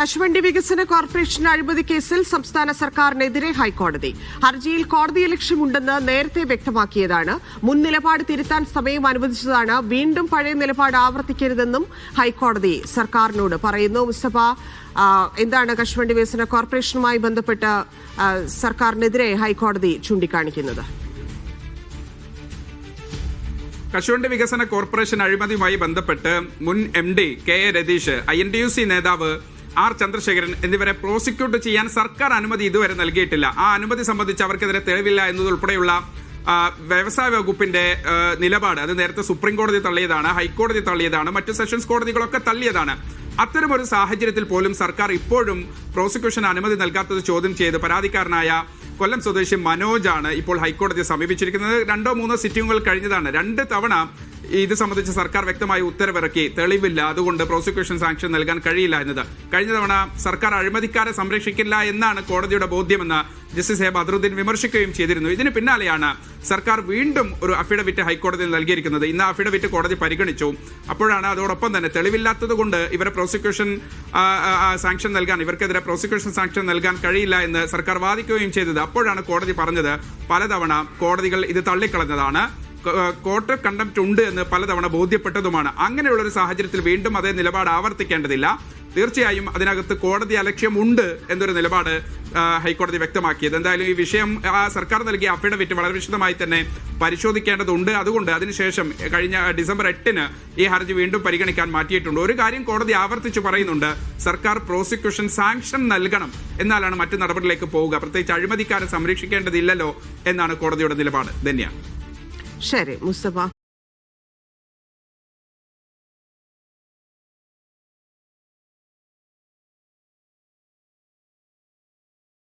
കശുവണ്ടി വികസന കോർപ്പറേഷൻ അഴിമതി കേസിൽ സംസ്ഥാന സർക്കാരിനെതിരെ ഹൈക്കോടതി. ഹർജിയിൽ കോടതി ലക്ഷ്യമുണ്ടെന്ന് നേരത്തെ വ്യക്തമാക്കിയതാണ്. മുൻ നിലപാട് തിരുത്താൻ സമയം അനുവദിച്ചതാണ്. വീണ്ടും പഴയ നിലപാട് ആവർത്തിക്കരുതെന്നും ഹൈക്കോടതി സർക്കാരിനോട് പറയുന്നു. മുസ്തഫ എന്താണ് കശുവണ്ടി വികസന കോർപ്പറേഷനുമായി ബന്ധപ്പെട്ട് സർക്കാരിനെതിരെ ഹൈക്കോടതി ചൂണ്ടിക്കാണിക്കുന്നത്? കശുവണ്ടി വികസന കോർപ്പറേഷൻ അഴിമതിയുമായി ബന്ധപ്പെട്ട് മുൻ M D K A Ratheesh I N T U C നേതാവ് ആർ ചന്ദ്രശേഖരൻ എന്നിവരെ പ്രോസിക്യൂട്ട് ചെയ്യാൻ സർക്കാർ അനുമതി ഇതുവരെ നൽകിയിട്ടില്ല. ആ അനുമതി സംബന്ധിച്ച് അവർക്കെതിരെ തെളിവില്ല എന്നതുൾപ്പെടെയുള്ള വ്യവസായ വകുപ്പിന്റെ നിലപാട് അത് നേരത്തെ സുപ്രീം കോടതി തള്ളിയതാണ് ഹൈക്കോടതി തള്ളിയതാണ് മറ്റു സെഷൻസ് കോടതികളൊക്കെ തള്ളിയതാണ്. അത്തരമൊരു സാഹചര്യത്തിൽ പോലും സർക്കാർ ഇപ്പോഴും പ്രോസിക്യൂഷൻ അനുമതി നൽകാത്തത് ചോദ്യം ചെയ്ത് പരാതിക്കാരനായ കൊല്ലം സ്വദേശി മനോജാണ് ഇപ്പോൾ ഹൈക്കോടതിയെ സമീപിച്ചിരിക്കുന്നത്. രണ്ടോ മൂന്നോ സിറ്റിങ്ങുകൾ കഴിഞ്ഞതാണ്. രണ്ട് തവണ ഇത് സംബന്ധിച്ച് സർക്കാർ വ്യക്തമായി ഉത്തരവിറക്കി. തെളിവില്ല. അതുകൊണ്ട് പ്രോസിക്യൂഷൻ സാങ്ഷൻ നൽകാൻ കഴിയില്ല എന്നത്. കഴിഞ്ഞ തവണ സർക്കാർ അഴിമതിക്കാരെ സംരക്ഷിക്കില്ല എന്നാണ് കോടതിയുടെ ബോധ്യമെന്ന് ജസ്റ്റിസ് എ ബദറുദ്ദീൻ വിമർശിക്കുകയും ചെയ്തിരുന്നു. ഇതിന് പിന്നാലെയാണ് സർക്കാർ വീണ്ടും ഒരു അഫിഡവിറ്റ് ഹൈക്കോടതിയിൽ നൽകിയിരിക്കുന്നത്. ഇന്ന് അഫിഡവിറ്റ് കോടതി പരിഗണിച്ചു. അപ്പോഴാണ് അതോടൊപ്പം തന്നെ തെളിവില്ലാത്തത് കൊണ്ട് ഇവരെ പ്രോസിക്യൂഷൻ സാങ്ഷൻ നൽകാൻ ഇവർക്കെതിരെ പ്രോസിക്യൂഷൻ സാങ്ഷൻ നൽകാൻ കഴിയില്ല എന്ന് സർക്കാർ വാദിക്കുകയും ചെയ്തത്. അപ്പോഴാണ് കോടതി പറഞ്ഞത് പലതവണ കോടതികൾ ഇത് തള്ളിക്കളഞ്ഞതാണ്. കോർട്ട് കണ്ടംപ്റ്റ് ഉണ്ട് എന്ന് പലതവണ ബോധ്യപ്പെട്ടതുമാണ്. അങ്ങനെയുള്ള ഒരു സാഹചര്യത്തിൽ വീണ്ടും അതേ നിലപാട് ആവർത്തിക്കേണ്ടതില്ല. തീർച്ചയായും അതിനകത്ത് കോടതി അലക്ഷ്യം ഉണ്ട് എന്നൊരു നിലപാട് ഹൈക്കോടതി വ്യക്തമാക്കിയത്. എന്തായാലും ഈ വിഷയം ആ, സർക്കാർ നൽകിയ അഫിഡവിറ്റ് വളരെ വിശദമായി തന്നെ പരിശോധിക്കേണ്ടതുണ്ട്. അതുകൊണ്ട് അതിനുശേഷം കഴിഞ്ഞ ഡിസംബർ എട്ടിന് ഈ ഹർജി വീണ്ടും പരിഗണിക്കാൻ മാറ്റിയിട്ടുണ്ട്. ഒരു കാര്യം കോടതി ആവർത്തിച്ച് പറയുന്നുണ്ട് സർക്കാർ പ്രോസിക്യൂഷൻ സാങ്ഷൻ നൽകണം എന്നാലാണ് മറ്റു നടപടികളിലേക്ക് പോവുക. പ്രത്യേകിച്ച് അഴിമതിക്കാരെ സംരക്ഷിക്കേണ്ടതില്ലല്ലോ എന്നാണ് കോടതിയുടെ നിലപാട്. ധന്യ. ശരി മുസ്തഫ.